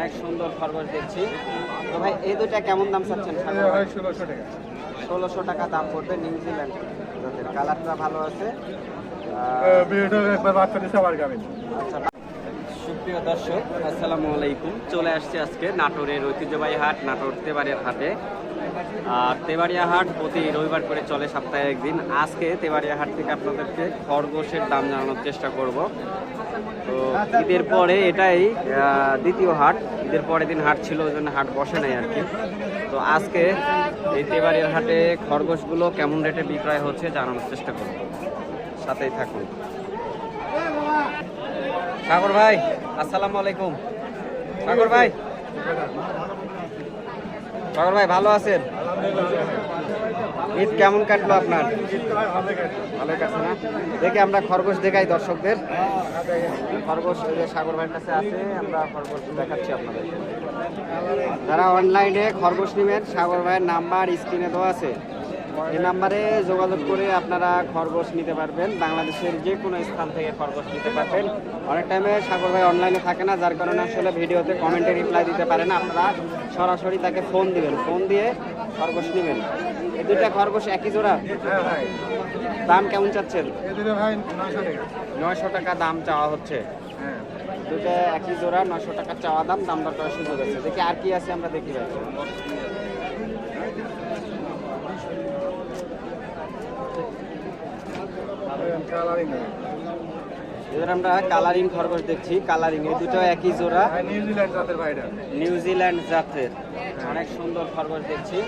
অনেক সুন্দর খরগোশ দেখছি। তো ভাই এই দুটা কেমন দাম চাচ্ছেন ষোলোশো টাকা। ষোলোশো টাকা দাম পড়বে নিউজিল্যান্ড জাতের কালারটা ভালো আছে আচ্ছা সুপ্রিয় দর্শক, আসসালামু আলাইকুম। চলে আসছে আজকে নাটোরের ঐতিহ্যবাহী হাট, নাটোর তেবাড়িয়ার হাটে। আর তেবাড়িয়া হাট প্রতি রবিবার করে চলে সপ্তাহে একদিন। আজকে তেবাড়িয়া হাট থেকে আপনাদেরকে খরগোশের দাম জানানোর চেষ্টা করব। তো ঈদের পরে এটাই দ্বিতীয় হাট। ঈদের পরের দিন হাট ছিল, ওই জন্য হাট বসে নাই আর কি। তো আজকে এই তেবাড়িয়ার হাটে খরগোশগুলো কেমন রেটে বিক্রয় হচ্ছে জানানোর চেষ্টা করব। সাথেই থাকুন। সাগর ভাই, আসসালামু আলাইকুম। সাগর ভাই। সাগর ভাই, ভালো আছেন? ঈদ কেমন কাটলো আপনার? ভালো কাটছে না। দেখি আমরা খরগোশ দেখাই দর্শকদের। খরগোশ যে সাগর ভাইয়ের কাছে আছে, আমরা খরগোশ দেখাচ্ছি আপনাদের। যারা অনলাইনে খরগোশ নেবেন, সাগর ভাইয়ের নাম্বার স্ক্রিনে দেওয়া আছে। এই নাম্বারে যোগাযোগ করে আপনারা খরগোশ নিতে পারবেন। বাংলাদেশের যে কোনো স্থান থেকে খরগোশ নিতে পারবেন। অনেক টাইমে সাগর ভাই অনলাইনে থাকে না যার কারণে আসলে ভিডিওতে কমেন্টে রিপ্লাই দিতে পারে না আপনারা। সরাসরি তাকে ফোন দিবেন। ফোন দিয়ে খরগোশ নেবেন। এই দুইটা খরগোশ একই জোড়া? হ্যাঁ দাম কেমন চাচ্ছেন? নয়শো টাকা। দাম চাওয়া হচ্ছে। হ্যাঁ। দুইটা একই জোড়া নয়শো টাকা চাওয়া দাম দাম দরকার সুযোগ আছে। দেখি আর কি আছে আমরা দেখি এবার আমরা কালারিং খরগোশ দেখছি কালারিং এই দুটো একই জোড়া। নিউজিল্যান্ড জাতের ভাইটা নিউজিল্যান্ড জাতের অনেক সুন্দর খরগোশ দেখছি।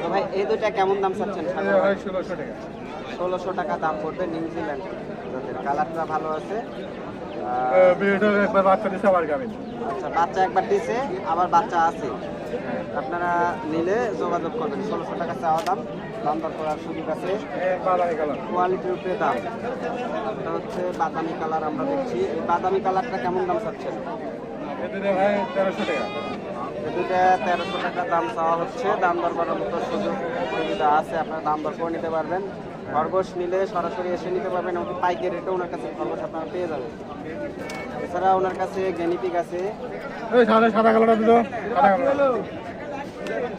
তো ভাই এই দুটা কেমন দাম চাচ্ছেন ষোলোশো টাকা। ষোলোশো টাকা দাম পড়বে নিউজিল্যান্ড জাতের। কালারটা ভালো আছে। একবার বাচ্চা দিচ্ছে আবার গাবেন আচ্ছা বাচ্চা একবার দিছে আবার বাচ্চা আছে। আপনারা নিলে যোগাযোগ করবেন। ষোলোশো টাকা চাওয়া দাম দাম দর করার সুযোগ আছে। এক বাদামি কালার কোয়ালিটির উপরে দাম। এটা হচ্ছে বাদামি কালার আমরা দেখছি। এই বাদামি কালারটা কেমন দাম চাচ্ছেন? তেরোশো টাকা। দুটা তেরোশো টাকা দাম চাওয়া হচ্ছে। দাম দর করার মতো সুযোগ সুবিধা আছে। আপনারা দাম দর করে নিতে পারবেন। খরগোশ নিলে সরাসরি এসে নিতে পারবেন এমনকি পাইকারি রেটে ওনার কাছে খরগোশ আপনারা পেয়ে যাবেন। এছাড়া ওনার কাছে গেনিপিক আছে।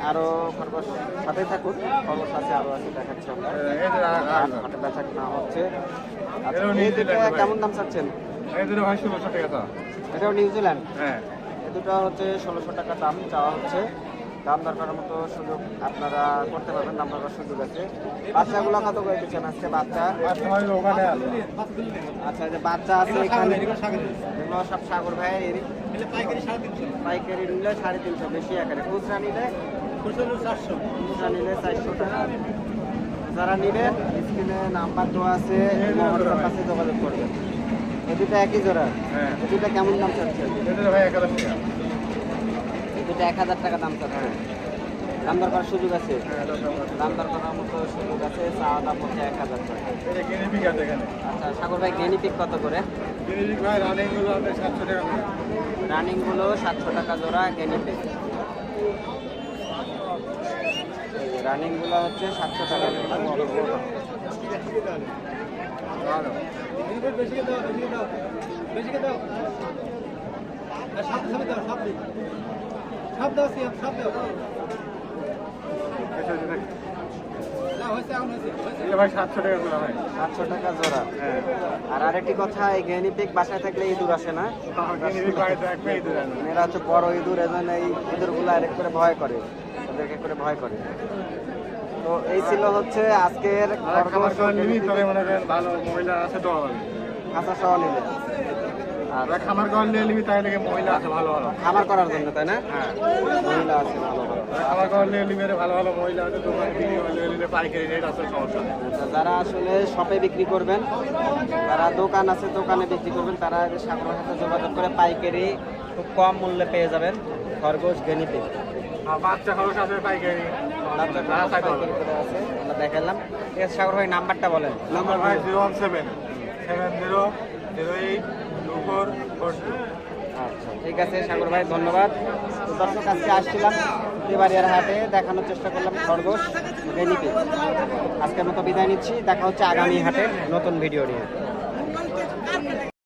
আরও খরগোশ সাথে থাকুন খরগোশ আছে আরও আছে দেখাচ্ছি আমরা। বেচা হচ্ছে। আচ্ছা। কেমন দাম চাচ্ছেন? এটাও নিউজিল্যান্ড হ্যাঁ। এই দুটো হচ্ছে ষোলোশো টাকা দাম চাওয়া হচ্ছে। দাম দর করার মতো সুযোগ আপনারা করতে পারবেন দাম দর করার সুযোগ আছে। বাচ্চাগুলো কত করে দিচ্ছেন আজকে বাচ্চা? আচ্ছা যে বাচ্চা আছে এখানে এগুলো সব সাগর ভাই পাইকারি নিলে সাড়ে তিনশো বেশি আকারে। খুচরা নিলে? খুচরা নিলে চারশো টাকা। যারা নেবেন স্ক্রিনে নাম্বার দেওয়া আছে হোয়াটসঅ্যাপ কাছে যোগাযোগ করবেন। দুটো একই জোড়া? হ্যাঁ। এই কেমন দাম চাচ্ছেন? ভাই এক হাজার টাকা। দুটো এক হাজার টাকা দাম চাচ্ছেন দাম দর করার সুযোগ আছে। হ্যাঁ দাম দর করার মতো সুযোগ আছে চাওয়া দাম হচ্ছে এক হাজার টাকা। আচ্ছা সাগর ভাই গেনিপিক কত করে? গিনিপিক ভাই রানিংগুলো আপনার সাতশো টাকা রানিংগুলো সাতশো টাকা জোড়া গেনিপিক রানিংগুলো হচ্ছে সাতশো টাকা জোড়া। সাতশো টাকা জোড়া। হ্যাঁ আর আরেকটি কথা এই গেনিপিক বাসায় থাকলে ইঁদুর আসে না। এরা হচ্ছে বড় ইঁদুর এজন্য এই ইঁদুরগুলো আরেক করে ভয় করে। ওদেরকে করে ভয় করে। তো এই ছিল হচ্ছে আজকের খাবার খরগোশ নিবি তবে মনে করেন ভালো মহিলা আছে তো সহ নিবে। খাবার খাওয়ার নিয়ে নিবি তাহলে কি মহিলা আছে ভালো ভালো? খামার করার জন্য তাই না? হ্যাঁ। মহিলা আছে ভালো ভালো। খাবার খাওয়ার নিয়ে নিবি ভালো ভালো মহিলা আছে দোকানে বিক্রি নিলে পাইকারি রেট আছে সমস্যা আচ্ছা, যারা আসলে শপে বিক্রি করবেন যারা দোকান আছে দোকানে বিক্রি করবেন তারা সাগরের সাথে যোগাযোগ করে পাইকারি খুব কম মূল্যে পেয়ে যাবেন খরগোশ আর বাচ্চা খরচ আছে পাইকারি। আছে আমরা দেখালাম। ঠিক আছে সাগর ভাই নাম্বারটা বলেন। নাম্বার ভাই zero one seven. Seven zero zero eight two আচ্ছা ঠিক আছে, সাগর ভাই, ধন্যবাদ। দর্শক, আজকে আসছিলাম বাড়িয়ার হাটে, দেখানোর চেষ্টা করলাম খরগোশ গেনিপে আজকের মতো বিদায় নিচ্ছি, দেখা হচ্ছে আগামী হাটে নতুন ভিডিও নিয়ে।